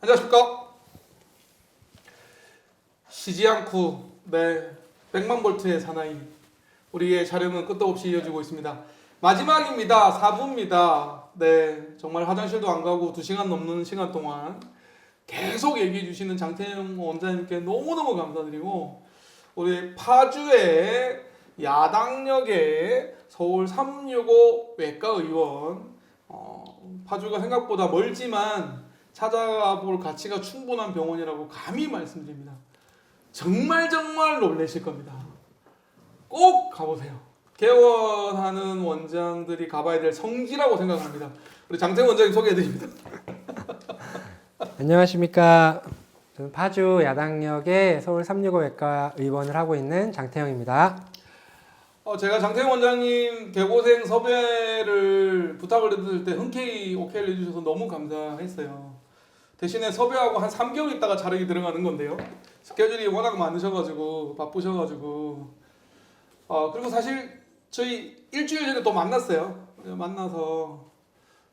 안녕하십니까? 쉬지 않고 네 100만 볼트의 사나이 우리의 촬영은 끝도 없이 이어지고 있습니다. 마지막입니다. 4부입니다. 네 정말 화장실도 안 가고 2시간 넘는 시간 동안 계속 얘기해 주시는 장태영 원장님께 너무너무 감사드리고 우리 파주의 야당역의 서울 365 외과 의원 어, 파주가 생각보다 멀지만 찾아가 볼 가치가 충분한 병원이라고 감히 말씀드립니다. 정말 정말 놀라실 겁니다. 꼭 가보세요. 개원하는 원장들이 가봐야 될 성지라고 생각합니다. 우리 장태 원장님 소개해드립니다. 안녕하십니까. 저는 파주 야당역의 서울 365 외과 의원을 하고 있는 장태영입니다. 어, 제가 장태영 원장님 개고생 섭외를 부탁을 드릴 때 흔쾌히 오케이를 해주셔서 너무 감사했어요. 대신에 섭외하고 한 3개월 있다가 자력이 들어가는 건데요. 스케줄이 워낙 많으셔가지고 바쁘셔가지고 어, 그리고 사실 저희 일주일 전에 또 만났어요. 만나서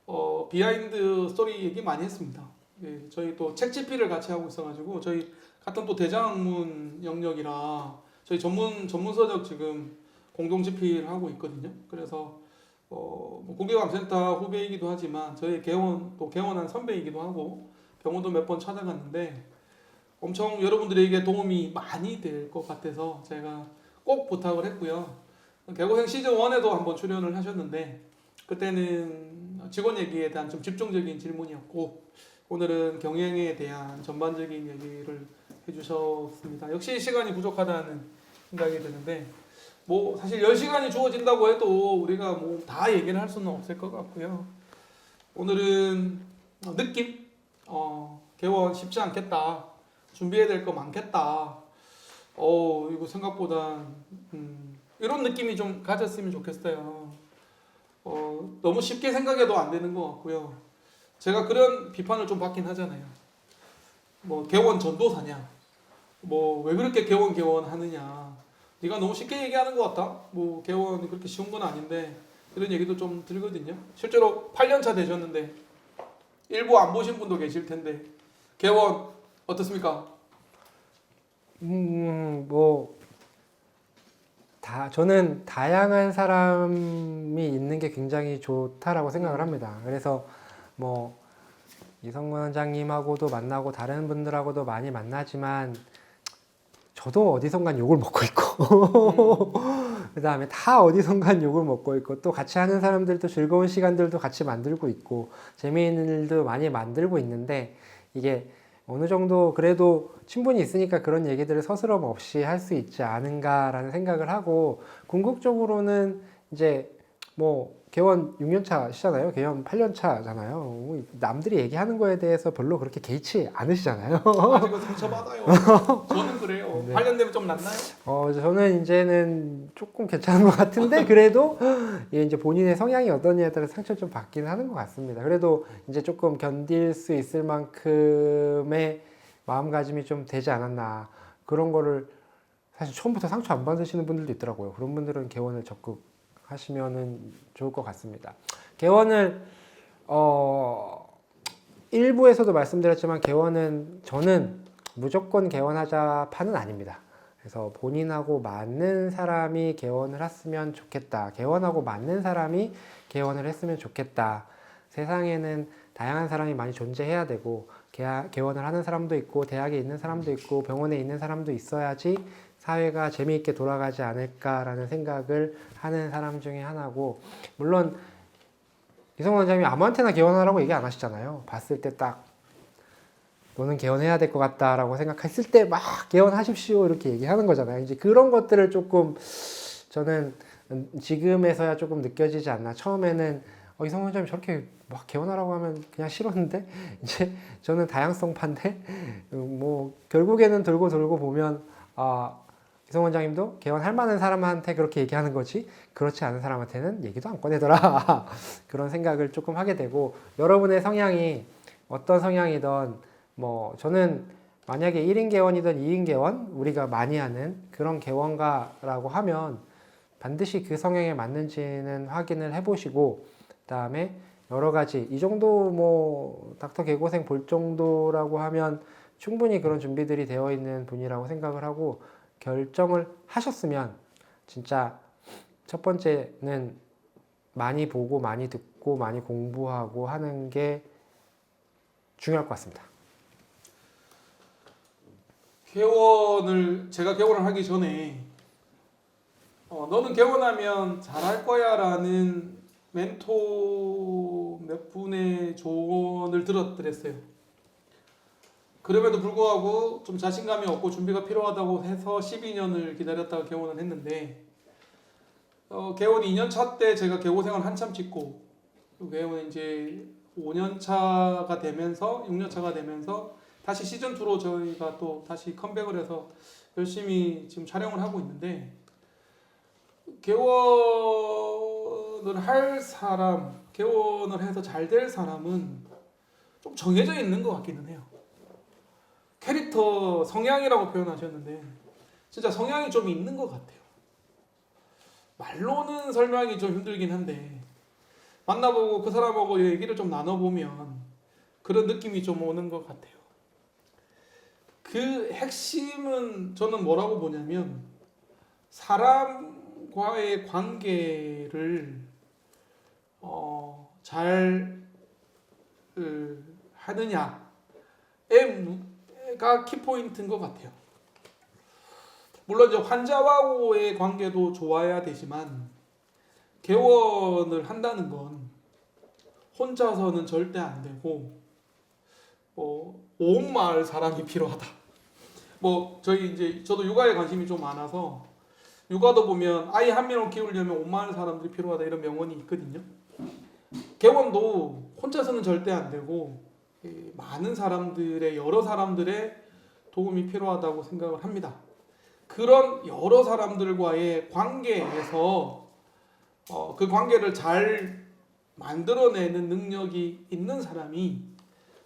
어, 비하인드 스토리 얘기 많이 했습니다. 예, 저희 또 책집필을 같이 하고 있어가지고 저희 같은 또 대장학문 영역이라 저희 전문 전문 서적 지금 공동 집필 하고 있거든요. 그래서 어, 뭐 국립암센터 후배이기도 하지만 저희 개원 또 개원한 선배이기도 하고 병원도 몇 번 찾아갔는데 엄청 여러분들에게 도움이 많이 될 것 같아서 제가 꼭 부탁을 했고요. 개고생 시즌 1에도 한번 출연을 하셨는데 그때는 직원 얘기에 대한 좀 집중적인 질문이었고 오늘은 경영에 대한 전반적인 얘기를 해주셨습니다. 역시 시간이 부족하다는 생각이 드는데 뭐 사실 10시간이 주어진다고 해도 우리가 뭐 다 얘기를 할 수는 없을 것 같고요. 오늘은 어, 느낌? 어, 개원 쉽지 않겠다. 준비해야 될 거 많겠다. 어, 이거 생각보다 음, 이런 느낌이 좀 가졌으면 좋겠어요. 어, 너무 쉽게 생각해도 안 되는 것 같고요. 제가 그런 비판을 좀 받긴 하잖아요. 뭐 개원 전도사냐? 뭐 왜 그렇게 개원 개원 하느냐? 네가 너무 쉽게 얘기하는 것 같다. 뭐 개원이 그렇게 쉬운 건 아닌데 이런 얘기도 좀 들거든요. 실제로 8년차 되셨는데 일부 안 보신 분도 계실 텐데 개원 어떻습니까? 음, 뭐, 다, 저는 다양한 사람이 있는 게 굉장히 좋다라고 생각을 합니다. 그래서 뭐, 이성문 원장님하고도 만나고 다른 분들하고도 많이 만나지만 저도 어디선간 욕을 먹고 있고 그 다음에 다 어디선간 욕을 먹고 있고 또 같이 하는 사람들도 즐거운 시간들도 같이 만들고 있고 재미있는 일도 많이 만들고 있는데 이게 어느 정도 그래도 친분이 있으니까 그런 얘기들을 서스럼 없이 할 수 있지 않은가라는 생각을 하고 궁극적으로는 이제 뭐 개원 6년차 시잖아요. 개원 8년차잖아요. 남들이 얘기하는 거에 대해서 별로 그렇게 개의치 않으시잖아요. 아직은 상처받아요. 저는 그래요. 네. 8년 되면 좀 낫나요? 어, 저는 이제는 조금 괜찮은 것 같은데 그래도 이게 이제 본인의 성향이 어떠냐에 따라 상처 좀 받긴 하는 것 같습니다. 그래도 이제 조금 견딜 수 있을 만큼의 마음가짐이 좀 되지 않았나 그런 거를 사실 처음부터 상처 안 받으시는 분들도 있더라고요. 그런 분들은 개원을 적극 하시면은 좋을 것 같습니다. 개원을 어 일부에서도 말씀드렸지만 개원은 저는 무조건 개원하자 파는 아닙니다. 그래서 본인하고 맞는 사람이 개원을 했으면 좋겠다. 개원하고 맞는 사람이 개원을 했으면 좋겠다. 세상에는 다양한 사람이 많이 존재해야 되고 개- 개원을 하는 사람도 있고 대학에 있는 사람도 있고 병원에 있는 사람도 있어야지 사회가 재미있게 돌아가지 않을까라는 생각을 하는 사람 중에 하나고 물론 이성원 원장님이 아무한테나 개원하라고 얘기 안 하시잖아요. 봤을 때 딱 너는 개원해야 될 것 같다라고 생각했을 때 막 개원하십시오 이렇게 얘기하는 거잖아요. 이제 그런 것들을 조금 저는 지금에서야 조금 느껴지지 않나. 처음에는 어, 이성원 원장님 저렇게 막 개원하라고 하면 그냥 싫었는데 이제 저는 다양성파인데 뭐 결국에는 돌고 돌고 보면 아 이성 원장님도 개원할 만한 사람한테 그렇게 얘기하는 거지 그렇지 않은 사람한테는 얘기도 안 꺼내더라. 그런 생각을 조금 하게 되고 여러분의 성향이 어떤 성향이든 뭐 저는 만약에 1인 개원이든 2인 개원 우리가 많이 하는 그런 개원가라고 하면 반드시 그 성향에 맞는지는 확인을 해보시고 그다음에 여러 가지 이 정도 뭐 닥터 개고생 볼 정도라고 하면 충분히 그런 준비들이 되어 있는 분이라고 생각을 하고 결정을 하셨으면 진짜 첫 번째는 많이 보고 많이 듣고 많이 공부하고 하는 게 중요할 것 같습니다. 개원을 제가 개원을 하기 전에 어, 너는 개원하면 잘할 거야라는 멘토 몇 분의 조언을 들었더랬어요. 그럼에도 불구하고 좀 자신감이 없고 준비가 필요하다고 해서 12년을 기다렸다가 개원을 했는데 어, 개원 2년 차 때 제가 개고생을 한참 찍고 그 개원 이제 5년 차가 되면서 6년 차가 되면서 다시 시즌 2로 저희가 또 다시 컴백을 해서 열심히 지금 촬영을 하고 있는데 개원을 할 사람, 개원을 해서 잘 될 사람은 좀 정해져 있는 것 같기는 해요. 캐릭터 성향이라고 표현하셨는데 진짜 성향이 좀 있는 것 같아요. 말로는 설명이 좀 힘들긴 한데 만나보고 그 사람하고 얘기를 좀 나눠보면 그런 느낌이 좀 오는 것 같아요. 그 핵심은 저는 뭐라고 보냐면 사람과의 관계를 어, 잘 으, 하느냐 가 키포인트인 것 같아요. 물론 이제 환자와의 관계도 좋아야 되지만 개원을 한다는 건 혼자서는 절대 안 되고 어, 온 마을 사람이 필요하다. 뭐 저희 이제 저도 육아에 관심이 좀 많아서 육아도 보면 아이 한 명을 키우려면 온 마을 사람들이 필요하다 이런 명언이 있거든요. 개원도 혼자서는 절대 안 되고 이 많은 사람들의 여러 사람들의 도움이 필요하다고 생각을 합니다. 그런 여러 사람들과의 관계에서 어, 그 관계를 잘 만들어내는 능력이 있는 사람이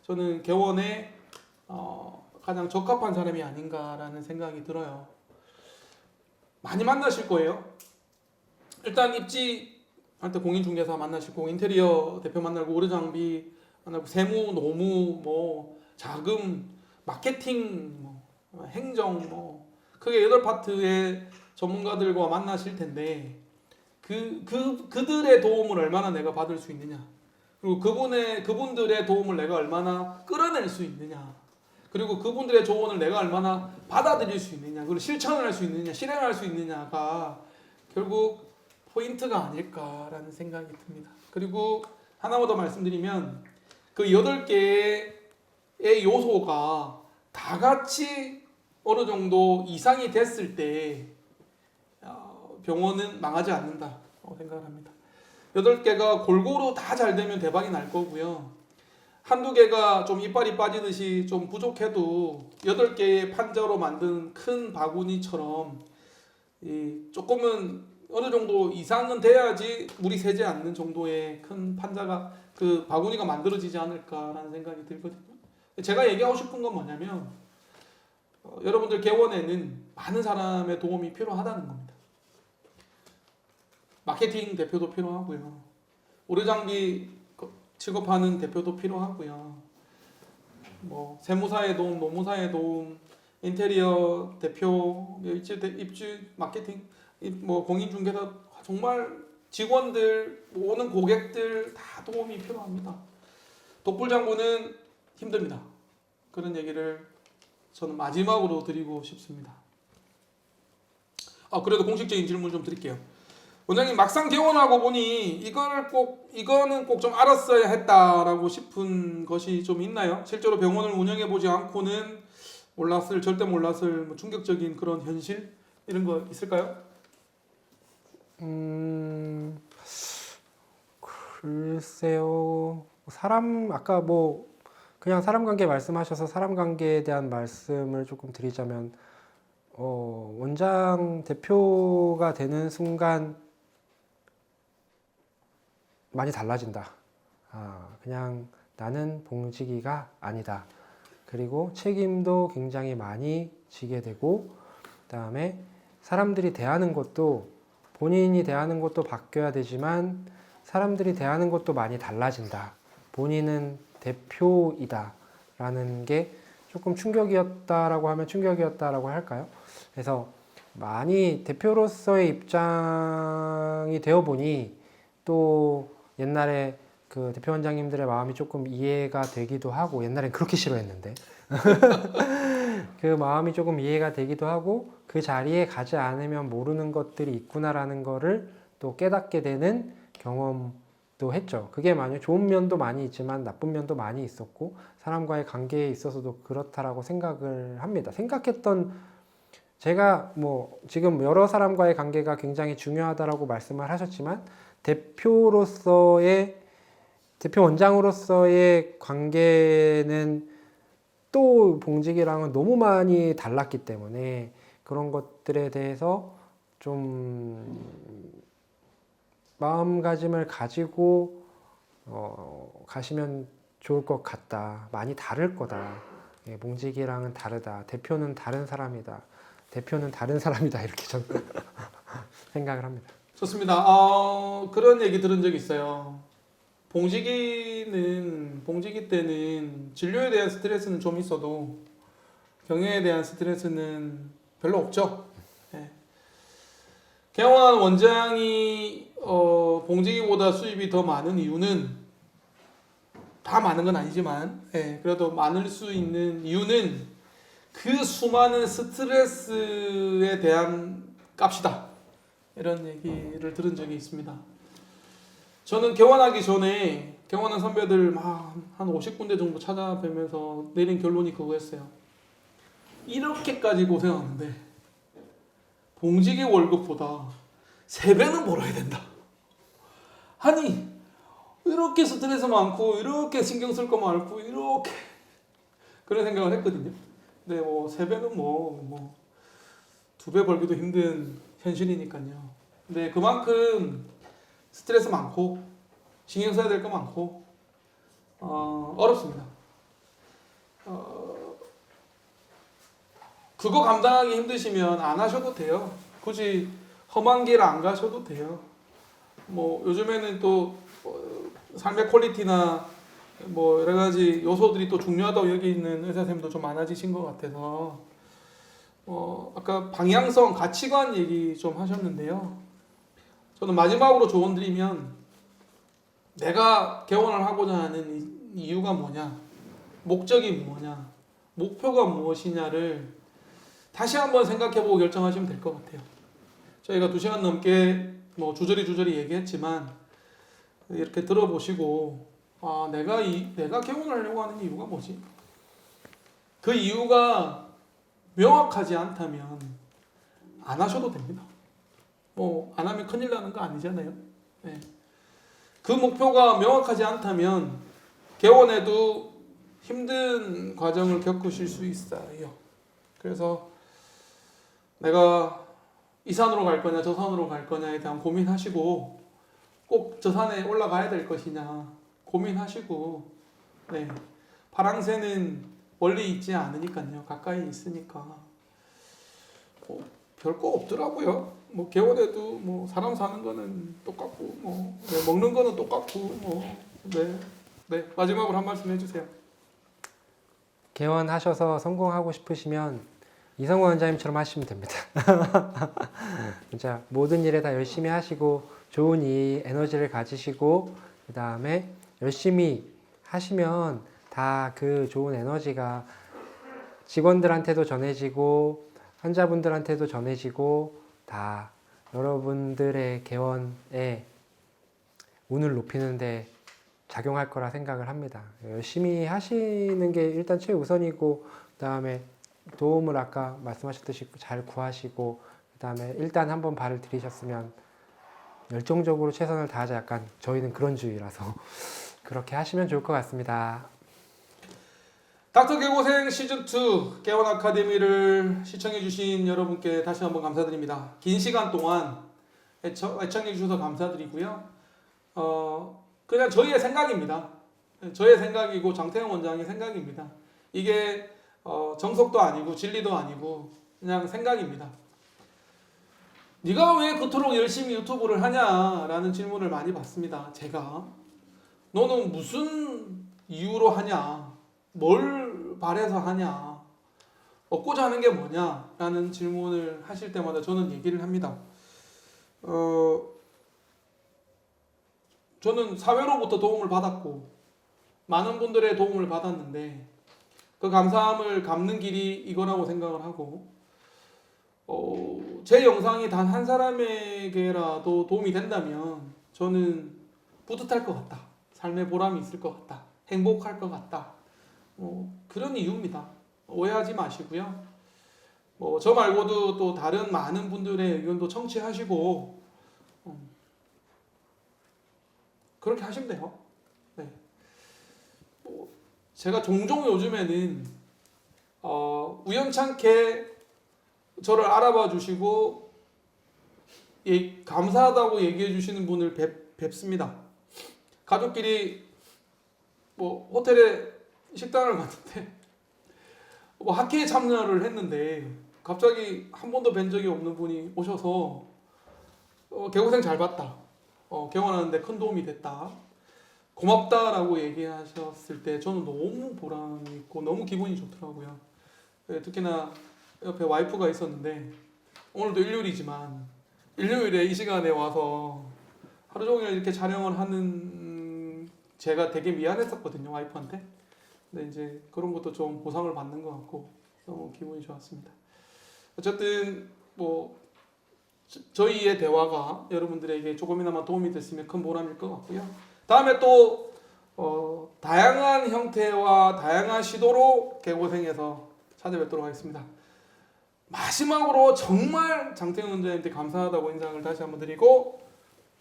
저는 개원에 어, 가장 적합한 사람이 아닌가라는 생각이 들어요. 많이 만나실 거예요. 일단 입지 할 때 공인중개사 만나실 거고 인테리어 대표 만나고 의료장비 만나고 세무, 노무, 뭐 자금, 마케팅, 뭐, 행정, 뭐 크게 여덟 파트의 전문가들과 만나실 텐데 그, 그 그들의 도움을 얼마나 내가 받을 수 있느냐. 그리고 그분의 그분들의 도움을 내가 얼마나 끌어낼 수 있느냐. 그리고 그분들의 조언을 내가 얼마나 받아들일 수 있느냐. 그리고 실천을 할 수 있느냐 실행할 수 있느냐가 결국 포인트가 아닐까라는 생각이 듭니다. 그리고 하나만 더 말씀드리면 그 여덟 개의 요소가 다 같이 어느 정도 이상이 됐을 때 어, 병원은 망하지 않는다고 생각을 합니다. 여덟 개가 골고루 다 잘 되면 대박이 날 거고요. 한두 개가 좀 이빨이 빠지듯이 좀 부족해도 여덟 개의 판자로 만든 큰 바구니처럼 이 조금은 어느 정도 이상은 돼야지 물이 새지 않는 정도의 큰 판자가 그 바구니가 만들어지지 않을까라는 생각이 들거든요. 제가 얘기하고 싶은 건 뭐냐면 어, 여러분들 개원에는 많은 사람의 도움이 필요하다는 겁니다. 마케팅 대표도 필요하고요. 의료장비 취급하는 대표도 필요하고요. 뭐 세무사의 도움, 노무사의 도움, 인테리어 대표, 입주 대- 입주 마케팅, 이- 뭐 공인중개사 정말 직원들, 뭐 오는 고객들 다 도움이 필요합니다. 독불 장군은 힘듭니다. 그런 얘기를 저는 마지막으로 드리고 싶습니다. 아 그래도 공식적인 질문 좀 드릴게요. 원장님 막상 개원하고 보니 이걸 꼭 이거는 꼭 좀 알았어야 했다라고 싶은 것이 좀 있나요? 실제로 병원을 운영해 보지 않고는 몰랐을 절대 몰랐을 뭐 충격적인 그런 현실 이런 거 있을까요? 음, 글쎄요. 사람 아까 뭐 그냥 사람 관계 말씀하셔서 사람 관계에 대한 말씀을 조금 드리자면 어, 원장 대표가 되는 순간 많이 달라진다. 아, 그냥 나는 봉지기가 아니다. 그리고 책임도 굉장히 많이 지게 되고 그 다음에 사람들이 대하는 것도 본인이 대하는 것도 바뀌어야 되지만 사람들이 대하는 것도 많이 달라진다. 본인은 대표이다 라는 게 조금 충격이었다라고 하면 충격이었다라고 할까요? 그래서 많이 대표로서의 입장이 되어 보니 또 옛날에 그 대표 원장님들의 마음이 조금 이해가 되기도 하고 옛날엔 그렇게 싫어했는데 그 마음이 조금 이해가 되기도 하고 그 자리에 가지 않으면 모르는 것들이 있구나라는 거를 또 깨닫게 되는 경험도 했죠. 그게 만약 좋은 면도 많이 있지만 나쁜 면도 많이 있었고 사람과의 관계에 있어서도 그렇다라고 생각을 합니다. 생각했던 제가 뭐 지금 여러 사람과의 관계가 굉장히 중요하다라고 말씀을 하셨지만 대표로서의 대표 원장으로서의 관계는 또 봉직이랑은 너무 많이 달랐기 때문에 그런 것들에 대해서 좀 마음가짐을 가지고 어, 가시면 좋을 것 같다. 많이 다를 거다. 예, 봉직이랑은 다르다. 대표는 다른 사람이다. 대표는 다른 사람이다. 이렇게 저는 생각을 합니다. 좋습니다. 어, 그런 얘기 들은 적 있어요. 봉지기는 봉지기 때는 진료에 대한 스트레스는 좀 있어도 경영에 대한 스트레스는 별로 없죠. 예. 개원한 원장이 어, 봉지기보다 수입이 더 많은 이유는 다 많은 건 아니지만 예, 그래도 많을 수 있는 이유는 그 수많은 스트레스에 대한 값이다. 이런 얘기를 들은 적이 있습니다. 저는 개원하기 전에 개원한 선배들 막 한 50군데 정도 찾아뵈면서 내린 결론이 그거였어요. 이렇게까지 고생하는데 봉직의 월급보다 3배는 벌어야 된다. 아니 이렇게 스트레스 많고 이렇게 신경 쓸 거 많고 이렇게 그런 생각을 했거든요. 근데 뭐 3배는 뭐뭐두배 벌기도 힘든 현실이니까요. 근데 그만큼 스트레스 많고 신경 써야 될 거 많고 어, 어렵습니다. 어, 그거 감당하기 힘드시면 안 하셔도 돼요. 굳이 험한 길 안 가셔도 돼요. 뭐 요즘에는 또 어, 삶의 퀄리티나 뭐 여러 가지 요소들이 또 중요하다고 여기는 의사 선생님도 좀 많아지신 것 같아서 어, 아까 방향성, 가치관 얘기 좀 하셨는데요. 저는 마지막으로 조언 드리면 내가 개원을 하고자 하는 이- 이유가 뭐냐, 목적이 뭐냐, 목표가 무엇이냐를 다시 한번 생각해보고 결정하시면 될 것 같아요. 저희가 두 시간 넘게 뭐 주저리 주저리 얘기했지만 이렇게 들어보시고 아 내가 이 내가 개원하려고 하는 이유가 뭐지? 그 이유가 명확하지 않다면 안 하셔도 됩니다. 뭐 안 하면 큰일 나는 거 아니잖아요. 네. 그 목표가 명확하지 않다면 개원에도 힘든 과정을 겪으실 수 있어요. 그래서 내가 이 산으로 갈 거냐 저 산으로 갈 거냐에 대한 고민하시고 꼭 저 산에 올라가야 될 것이냐 고민하시고 네 파랑새는 멀리 있지 않으니까요 가까이 있으니까 뭐 별거 없더라고요. 뭐 개원에도 뭐 사람 사는 거는 똑같고 뭐 네, 먹는 거는 똑같고 뭐네 네, 마지막으로 한 말씀 해주세요. 개원하셔서 성공하고 싶으시면 이성원 원장님처럼 하시면 됩니다. 진짜 모든 일에 다 열심히 하시고 좋은 이 에너지를 가지시고 그 다음에 열심히 하시면 다 그 좋은 에너지가 직원들한테도 전해지고 환자분들한테도 전해지고 다 여러분들의 개원에 운을 높이는데 작용할 거라 생각을 합니다. 열심히 하시는 게 일단 최우선이고 그다음에 도움을 아까 말씀하셨듯이 잘 구하시고 그다음에 일단 한번 발을 들이셨으면 열정적으로 최선을 다하자 약간 저희는 그런 주의라서 그렇게 하시면 좋을 것 같습니다. 닥터 개고생 시즌2 개원 아카데미를 시청해주신 여러분께 다시 한번 감사드립니다. 긴 시간 동안 애청, 애청해주셔서 감사드리고요. 어, 그냥 저희의 생각입니다. 저의 생각이고 장태영 원장의 생각입니다. 이게 어, 정석도 아니고 진리도 아니고 그냥 생각입니다. 네가 왜 그토록 열심히 유튜브를 하냐라는 질문을 많이 받습니다. 제가 너는 무슨 이유로 하냐? 뭘 바래서 하냐? 얻고자 하는 게 뭐냐 라는 질문을 하실 때마다 저는 얘기를 합니다. 어, 저는 사회로부터 도움을 받았고 많은 분들의 도움을 받았는데 그 감사함을 갚는 길이 이거라고 생각을 하고 어, 제 영상이 단 한 사람에게라도 도움이 된다면 저는 뿌듯할 것 같다. 삶의 보람이 있을 것 같다. 행복할 것 같다. 뭐 그런 이유입니다. 오해하지 마시고요. 뭐 저 말고도 또 다른 많은 분들의 의견도 청취하시고 어, 그렇게 하시면 돼요. 네. 뭐 제가 종종 요즘에는 어, 우연찮게 저를 알아봐 주시고 예, 감사하다고 얘기해 주시는 분을 뵙, 뵙습니다. 가족끼리 뭐 호텔에 식당을 갔는데 뭐 학회에 참여를 했는데 갑자기 한 번도 뵌 적이 없는 분이 오셔서 어, 개고생 잘 봤다. 어, 개원하는데 큰 도움이 됐다. 고맙다라고 얘기하셨을 때 저는 너무 보람 있고 너무 기분이 좋더라고요. 예, 특히나 옆에 와이프가 있었는데 오늘도 일요일이지만 일요일에 이 시간에 와서 하루 종일 이렇게 촬영을 하는 제가 되게 미안했었거든요 와이프한테. 근데 이제 그런 것도 좀 보상을 받는 것 같고 너무 기분이 좋았습니다. 어쨌든 뭐 저- 저희의 대화가 여러분들에게 조금이나마 도움이 됐으면 큰 보람일 것 같고요. 다음에 또 어, 다양한 형태와 다양한 시도로 개고생해서 찾아뵙도록 하겠습니다. 마지막으로 정말 장태훈 원장님께 감사하다고 인상을 다시 한번 드리고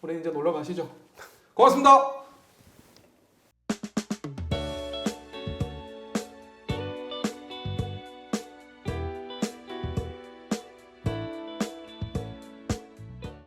우리 이제 놀러 가시죠. 고맙습니다.